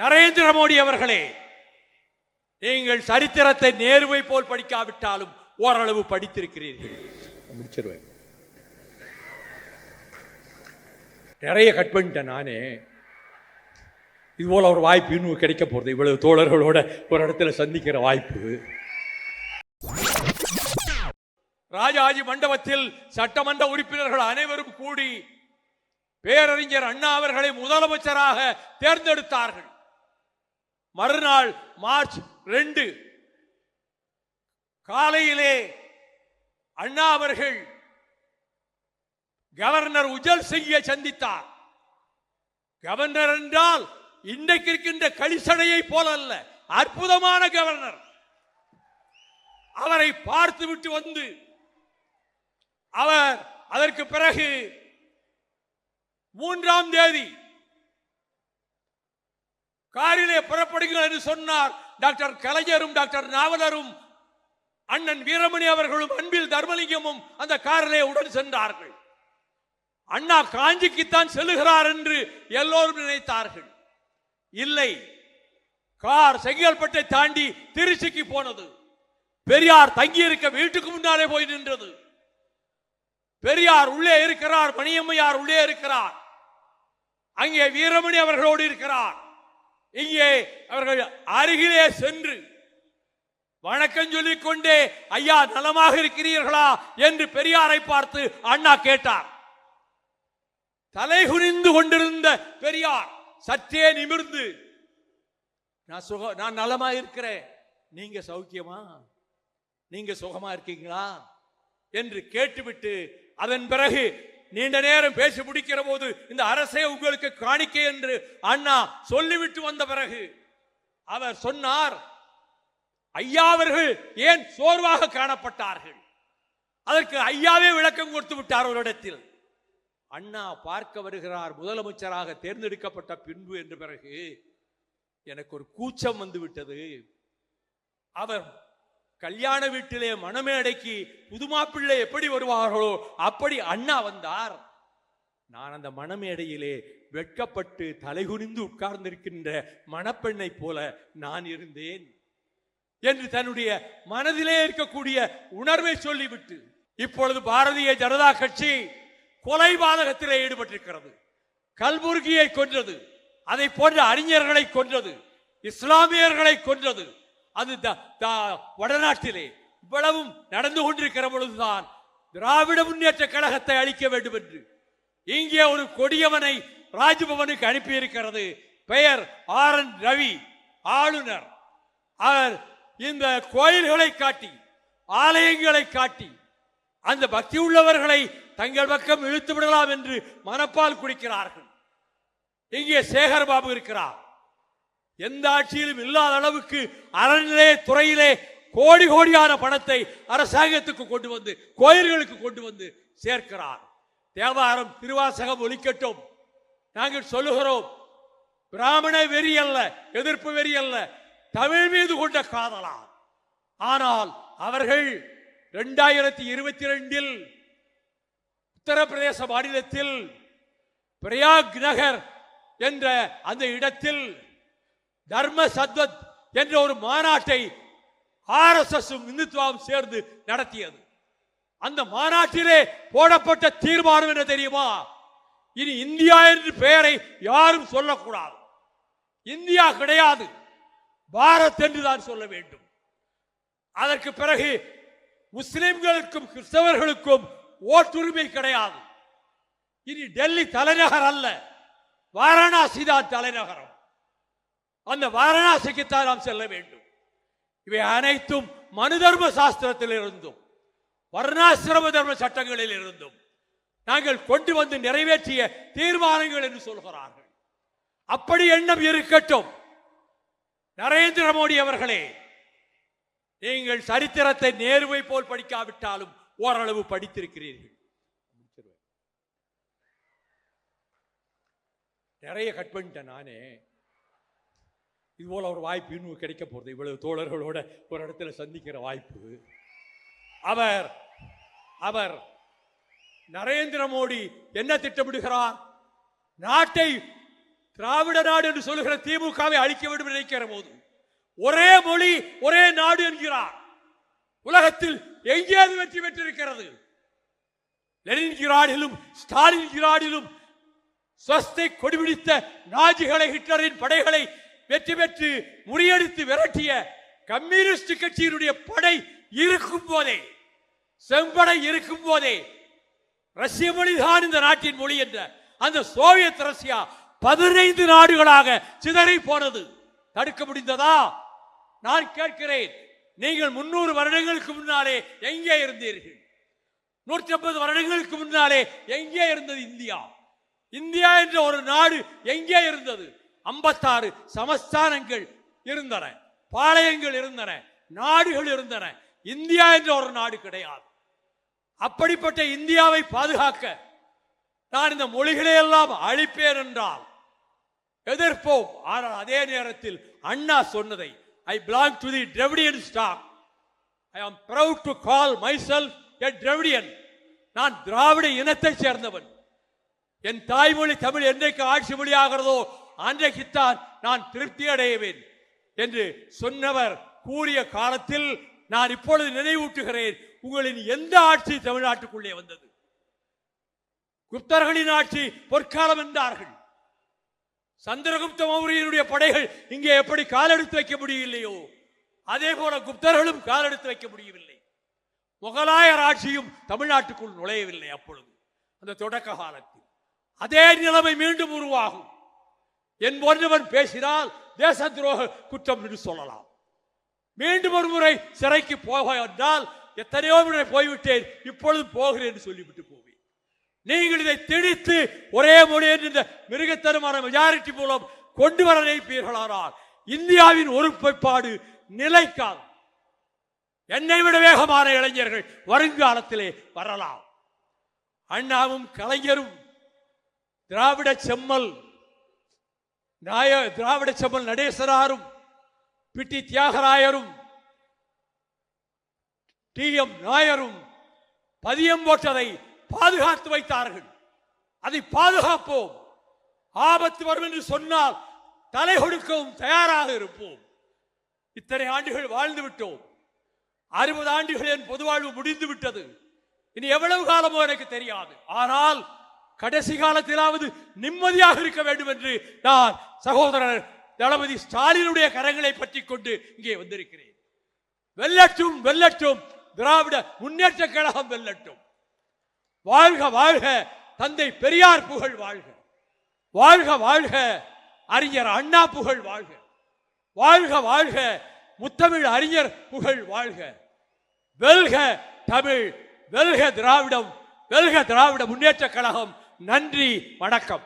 நரேந்திர மோடி அவர்களே நீங்கள் சரித்திரத்தை நேருவை போல் படிக்காவிட்டாலும் ஓரளவு படித்திருக்கிறீர்கள். முடிச்சிருவேன். நிறைய கட் பண்ணிட்டேன் நானே. இது போல ஒரு வாய்ப்பு இன்னும் கிடைக்க போறது. இவ்வளவு தோழர்களோட ஒரு இடத்துல சந்திக்கிற வாய்ப்பு. ராஜாஜி மண்டபத்தில் சட்டமன்ற உறுப்பினர்கள் அனைவரும் கூடி பேரறிஞர் அண்ணா அவர்களை முதலமைச்சராக தேர்ந்தெடுத்தார்கள். மறுநாள் மார்ச் ரெண்டு. காலையிலே அண்ணா அவர்கள் கவர்னர் உஜல் சிங்கை சந்தித்தார். கவர்னர் என்றால் இன்றைக்கு இருக்கின்ற கலிசடையை போல அல்ல அற்புதமான கவர்னர். அவரை பார்த்து விட்டு வந்து அவர் அதற்கு பிறகு மூன்றாம் தேதி காரிலே புறப்படுங்கள் என்று சொன்னார். டாக்டர் கலைஞரும் டாக்டர் நாவலரும் அண்ணன் வீரமணி அவர்களும் அன்பில் தர்மலிங்கமும் அந்த காரிலே உடன் சென்றார்கள். அண்ணா காஞ்சிக்குத்தான் செல்லுகிறார் என்று எல்லோரும் நினைத்தார்கள். இல்லை கார் செங்கல்பட்டை தாண்டி திருச்சிக்கு போனது. பெரியார் தங்கியிருக்க வீட்டுக்கு முன்னாலே போய் நின்றது. பெரியார் உள்ளே இருக்கிறார் மணியம்மையார் உள்ளே இருக்கிறார். அங்கே வீரமணி அவர்களோடு இருக்கிறார். இங்கே அவர்கள் அருகிலே சென்று வணக்கம் சொல்லிக் கொண்டே ஐயா நலமாக இருக்கிறீர்களா? என்று பெரியாரை பார்த்து அண்ணா கேட்டார். தலை குனிந்து கொண்டிருந்த பெரியார் சற்றே நிமிர்ந்து நான் சுக நான் நலமா இருக்கிறேன். நீங்க சௌக்கியமா? நீங்க சுகமா இருக்கீங்களா? என்று கேட்டுவிட்டு அதன் பிறகு நீண்ட நேரம் பேசி முடிக்கிற போது இந்த அரசே உங்களுக்கு காணிக்கை என்று அண்ணா சொல்லிவிட்டு வந்த பிறகு அவர் சொன்னார் ஐயாவர்கள் ஏன் சோர்வாக காணப்பட்டார்கள்? அதற்கு ஐயாவே விளக்கம் கொடுத்து விட்டார் ஒரு இடத்தில். அண்ணா பார்க்க வருகிறார் முதலமைச்சராக தேர்ந்தெடுக்கப்பட்ட பின்பு என்ற பிறகு எனக்கு ஒரு கூச்சம் வந்து விட்டது. அவர் கல்யாண வீட்டிலே மணமேடைக்கு புதுமாப்பிள்ளை எப்படி வருவார்களோ அப்படி அண்ணா வந்தார். நான் அந்த மனமேடையிலே வெட்கப்பட்டு தலைகுனிந்து உட்கார்ந்திருக்கின்ற மணப்பெண்ணை போல நான் இருந்தேன் என்று தன்னுடைய மனதிலே இருக்கக்கூடிய உணர்வை சொல்லிவிட்டு இப்பொழுது பாரதிய ஜனதா கட்சி கொலைபாதகத்திலே ஈடுபட்டிருக்கிறது. கல்புர்கியை கொன்றது அதை போன்ற அறிஞர்களை கொன்றது இஸ்லாமியர்களை கொன்றது அது த- த- வடநாட்டிலே இவ்வளவும் நடந்து கொண்டிருக்கிற பொழுதுதான் திராவிட முன்னேற்ற கழகத்தை அழிக்க வேண்டும் என்று இங்கே ஒரு கொடியவனை ராஜ்பவனுக்கு அனுப்பியிருக்கிறது. பெயர் ஆர் என் ரவி ஆளுநர். அவர் இந்த கோயில்களை காட்டி ஆலயங்களை காட்டி அந்த பக்தி உள்ளவர்களை தங்கள் பக்கம் இழுத்து விடலாம் என்று மனப்பால் குடிக்கிறார்கள். இங்கே சேகர் பாபு இருக்கிறார். எந்த ஆட்சியிலும் இல்லாத அளவுக்கு அறநிலைய துறையிலே கோடி கோடியான பணத்தை அரசாங்கத்துக்கு கொண்டு வந்து கோயில்களுக்கு கொண்டு வந்து சேர்க்கிறார். தேவாரம் திருவாசகம் ஒலிக்கட்டும். நாங்கள் சொல்லுகிறோம் பிராமண வெறி அல்ல எதிர்ப்பு வெறி அல்ல தமிழ் மீது கொண்ட காதலா ஆனால் அவர்கள் இரண்டாயிரத்தி இருபத்தி ரெண்டில் உத்தரப்பிரதேச மாநிலத்தில் பிரயாக் நகர் என்ற அந்த இடத்தில் தர்ம சத்வத் என்ற ஒரு மாநாட்டை ஆர்எஸ்எஸும் இந்துத்துவாவும் சேர்ந்து நடத்தியது. அந்த மாநாட்டிலே போடப்பட்ட தீர்மானம் என்ன தெரியுமா? இனி இந்தியா என்று பெயரை யாரும் சொல்லக்கூடாது. இந்தியா கிடையாது. பாரத் என்று தான் சொல்ல வேண்டும். அதற்கு பிறகு முஸ்லிம்களுக்கும் கிறிஸ்தவர்களுக்கும் ஓட்டுரிமை கிடையாது. இனி டெல்லி தலைநகர் அல்ல. வாரணாசி தான் தலைநகரம். அந்த வாரணாசிக்குத்தான் நாம் செல்ல வேண்டும். இவை அனைத்தும் மனு தர்ம சாஸ்திரத்தில் இருந்தும் வர்ணாசிரம தர்ம சட்டங்களில் இருந்தும் நாங்கள் கொண்டு வந்து நிறைவேற்றிய தீர்மானங்கள் என்று சொல்கிறார்கள். அப்படி எண்ணம் இருக்கட்டும். நரேந்திர மோடி அவர்களே நீங்கள் சரித்திரத்தை நேருவை போல் படிக்காவிட்டாலும் ஓரளவு படித்திருக்கிறீர்கள். நிறைய கட் பண்ணிட்டேன் நானே. இதுபோல் ஒரு வாய்ப்பு இன்னும் கிடைக்க போகிறது இவ்வளவு தோழர்களோட ஒரு இடத்துல சந்திக்கிற வாய்ப்பு. அவர் அவர் நரேந்திர மோடி என்ன திட்டமிடுகிறார்? நாட்டை திராவிட நாடு என்று சொல்லுகிற திமுகவை அழிக்க வேண்டும் நினைக்கிற போது ஒரே மொழி ஒரே நாடு என்கிறார். உலகத்தில் எங்கேயாவது வெற்றி பெற்றிருக்கிறது? லெனின் கிராடிலும் ஸ்டாலின் கிராடிலும் ஸ்வஸ்தை கொடிபிடித்த நாஜிகளை ஹிட்லரின் படைகளை வெற்றி பெற்று முறியடித்து விரட்டிய கம்யூனிஸ்ட் கட்சியினுடைய படை இருக்கும் போதே செம்படை இருக்கும் போதே ரஷ்ய மொழிதான் இந்த நாட்டின் மொழி என்ற அந்த சோவியத் ரஷ்யா பதினைந்து நாடுகளாக சிதறி போனது. தடுக்க முடிந்ததா? நான் கேட்கிறேன். நீங்கள் முன்னூறு வருடங்களுக்கு முன்னாலே எங்கே இருந்தீர்கள்? நூற்றி ஐம்பது வருடங்களுக்கு முன்னாலே எங்கே இருந்தது இந்தியா? இந்தியா என்ற ஒரு நாடு எங்கே இருந்தது? ஐம்பத்தாறு சமஸ்தானங்கள் இருந்தன பாளையங்கள் இருந்தன நாடுகள் இருந்தன. இந்தியா என்ற ஒரு நாடு கிடையாது. அப்படிப்பட்ட இந்தியாவை பாதுகாக்க நான் இந்த மொழிகளை எல்லாம் அழிப்பேன் என்றால் எதிர்ப்போம். ஆனால் அதே நேரத்தில் அண்ணா சொன்னதை I belong to the Dravidian stock I am proud to call myself a Dravidian நான் திராவிட இனத்தை சேர்ந்தவன். என் தாய்மொழி தமிழ் என்றைக்கு ஆட்சி மொழியாகிறதோ அன்றைக்குத்தான் நான் திருப்தி அடைவேன் என்று சொன்னவர் கூறிய காலத்தில் நான் இப்பொழுது நினைவூட்டுகிறேன். உங்களின் எந்த ஆட்சி தமிழ்நாட்டுக்குள்ளே வந்தது? குப்தர்களின் ஆட்சி பொற்காலம் என்றார்கள். சந்திரகுப்த மௌரியனுடைய படைகள் இங்கே எப்படி காலெடுத்து வைக்க முடியவில்லையோ அதே போல குப்தர்களும் காலெடுத்து வைக்க முடியவில்லை. முகலாயர் ஆட்சியும் தமிழ்நாட்டுக்குள் நுழையவில்லை அப்பொழுது அந்த தொடக்க காலத்தில். அதே நிலைமை மீண்டும் உருவாகும். என் போன்றவன் பேசினால் தேச துரோக குற்றம் என்று சொல்லலாம். மீண்டும் ஒரு முறை சிறைக்கு போக என்றால் எத்தனையோ முறை போய்விட்டேன் இப்பொழுது போகிறேன் என்று சொல்லிவிட்டு போவேன். நீங்கள் இதை திணித்து ஒரே மொழி என்று இந்த மிருகத்தனமான மெஜாரிட்டி மூலம் கொண்டு வர நினைப்பீர்களானால் இந்தியாவின் ஒருமைப்பாடு நிலைக்காது. என்னை விட வேகமான இளைஞர்கள் வருங்காலத்திலே வரலாம். அண்ணாவும் கலைஞரும் திராவிட செம்மல் நாய திராவிட செம்மல் நடேசனாரும் பிட்டி தியாகராயரும் டி எம் நாயரும் பதியம் போட்டதை பாதுகாத்து வைத்தார்கள். அதை பாதுகாப்போம். ஆபத்து வரும் என்று சொன்னால் தலை கொடுக்கவும் தயாராக இருப்போம். இத்தனை ஆண்டுகள் வாழ்ந்து விட்டோம். அறுபது ஆண்டுகள் என் பொது வாழ்வு முடிந்து விட்டது. இனி எவ்வளவு காலமோ எனக்கு தெரியாது. ஆனால் கடைசி காலத்திலாவது நிம்மதியாக இருக்க வேண்டும் என்று நான் சகோதரர் தளபதி ஸ்டாலினுடைய கரங்களை பற்றி கொண்டு இங்கே வந்திருக்கிறேன். வெல்லட்டும் வெல்லட்டும். திராவிட முன்னேற்ற கழகம் வெல்லட்டும். வாழ்க வாழ்க. தந்தை பெரியார் புகழ் வாழ்க. வாழ்க வாழ்க. அறிஞர் அண்ணா புகழ் வாழ்க. வாழ்க வாழ்க. முத்தமிழ் அறிஞர் புகழ் வாழ்க. வெல்க தமிழ் வெல்க திராவிடம் வெல்க திராவிட முன்னேற்ற கழகம். நன்றி வணக்கம்.